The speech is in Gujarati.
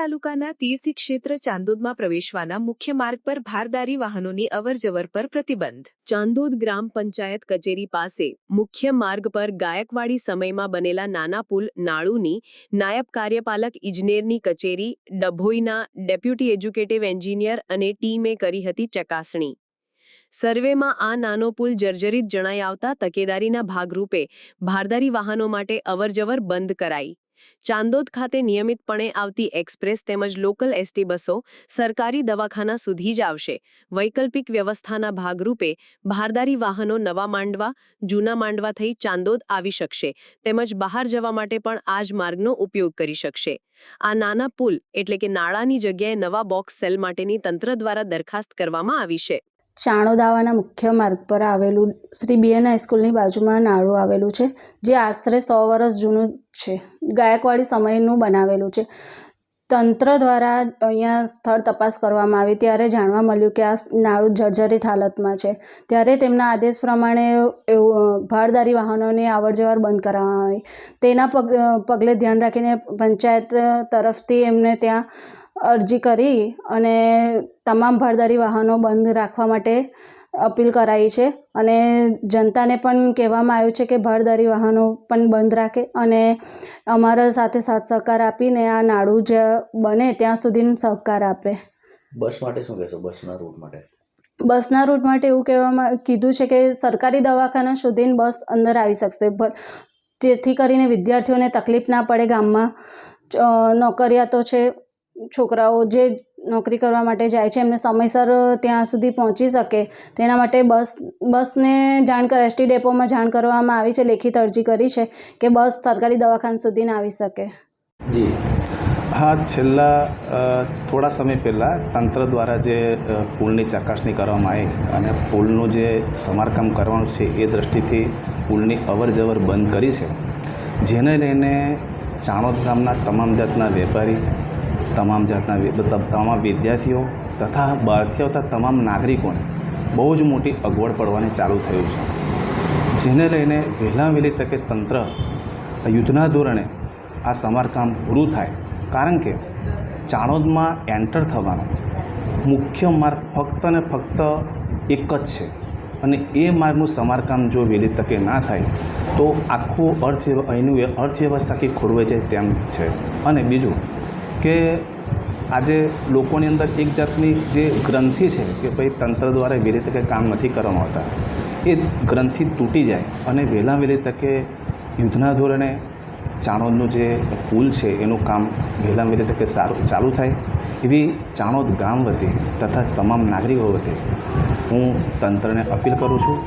તાલુકાના તીર્થ ક્ષેત્ર ચાંદોદમાં પ્રવેશવાના મુખ્ય માર્ગ પર ભારદારી વાહનોની અવરજવર પર પ્રતિબંધ. ચાંદોદ ગ્રામ પંચાયત કચેરી પાસે મુખ્ય માર્ગ પર ગાયકવાડી સમયમાં બનેલા નાના પુલ, નાળુની નાયબ કાર્યપાલક ઇજનેરની કચેરી, ડભોઈના ડેપ્યુટી એજ્યુકેટિવ એન્જિનિયર અને ટીમે કરી હતી ચકાસણી. સર્વેમાં આ નાનો પુલ જર્જરિત જણાઈ આવતા તકેદારીના ભાગરૂપે ભારદારી વાહનો માટે અવરજવર બંધ કરાઈ. ચાંદોદ ખાતે નિયમિતપણે આવતી એક્સપ્રેસ તેમજ લોકલ એસટી બસો સરકારી દવાખાના સુધી જ આવશે. વૈકલ્પિક વ્યવસ્થાના ભાગરૂપે ભારદારી વાહનો નવા માંડવા, જૂના માંડવા થઈ ચાંદોદ આવી શકશે તેમજ બહાર જવા માટે પણ આ જ માર્ગનો ઉપયોગ કરી શકશે. આ નાના પુલ એટલે કે નાળાની જગ્યાએ નવા બોક્સ સેલ માટેની તંત્ર દ્વારા દરખાસ્ત કરવામાં આવી છે. ચાણોદાવાના મુખ્ય માર્ગ પર આવેલું શ્રી બીએન હાઈસ્કૂલની બાજુમાં નાળું આવેલું છે, જે આશરે સો વર્ષ જૂનું છે. ગાયકવાડી સમયનું બનાવેલું છે. તંત્ર દ્વારા અહીંયા સ્થળ તપાસ કરવામાં આવી ત્યારે જાણવા મળ્યું કે આ નાળું જર્જરિત હાલતમાં છે. ત્યારે તેમના આદેશ પ્રમાણે એવું ભારદારી વાહનોની અવરજવર બંધ કરવામાં આવી તેના પગ પગલે ધ્યાન રાખીને પંચાયત તરફથી એમને ત્યાં અરજી કરી અને તમામ ભારદારી વાહનો બંધ રાખવા માટે અપીલ કરાઈ છે. અને જનતાને પણ કહેવામાં આવ્યું છે કે ભારદારી વાહનો પણ બંધ રાખે અને અમારા સાથે સાથ સહકાર આપીને આ નાડું જે બને ત્યાં સુધી સહકાર આપે. બસ માટે શું કહેશો? બસના રૂટ માટે? બસના રૂટ માટે એવું કહેવામાં કીધું છે કે સરકારી દવાખાના સુધીને બસ અંદર આવી શકશે. જેથી કરીને વિદ્યાર્થીઓને તકલીફ ના પડે ગામમાં. નોકરિયાતો છે છોકરાઓ જે નોકરી કરવા માટે જાય છે, એમને સમયસર ત્યાં સુધી પહોંચી શકે. તેના માટે બસ, બસને જાણ કર, એસટી ડેપોમાં જાણ કરવામાં આવી છે, લેખિત અરજી કરી છે કે બસ સરકારી દવાખાના સુધી ના આવી શકે. જી. હા, છેલ્લા થોડા સમય પહેલાં તંત્ર દ્વારા જે પુલની ચકાસણી કરવામાં આવી અને પુલનું જે સમારકામ કરવાનું છે, એ દૃષ્ટિથી પુલની અવર જવર બંધ કરી છે. જેને લઈને ચાણોદ ગામના તમામ જાતના વેપારી તમામ જાતના તમામ વિદ્યાર્થીઓ તથા બહારથી આવતા તમામ નાગરિકોને બહુ જ મોટી અગવડ પડવાની ચાલુ થયું છે. જેને લઈને વહેલા વહેલી તકે તંત્ર યુદ્ધના ધોરણે આ સમારકામ પૂરું થાય. કારણ કે ચાણોદમાં એન્ટર થવાનો મુખ્ય માર્ગ ફક્ત ને ફક્ત એક જ છે. અને એ માર્ગનું સમારકામ જો વહેલી તકે ના થાય, તો આખું અર્થ અહીંનું વ્ય- અર્થવ્યવસ્થા કે ખોરવાઈ જાય તેમ છે. અને બીજું કે આજે લોકોની અંદર એક જાતની જે ગ્રંથિ છે કે ભાઈ તંત્ર દ્વારા વહેલી તકે કામ નથી કરવામાં આવતા, એ ગ્રંથિ તૂટી જાય અને વહેલા વહેલી તકે યુદ્ધના ધોરણે ચાણોદનું જે પુલ છે એનું કામ વહેલા વહેલી તકે સારું, ચાલુ થાય. એવી ચાણોદ ગામ વતી તથા તમામ નાગરિકો વતી હું તંત્રને અપીલ કરું છું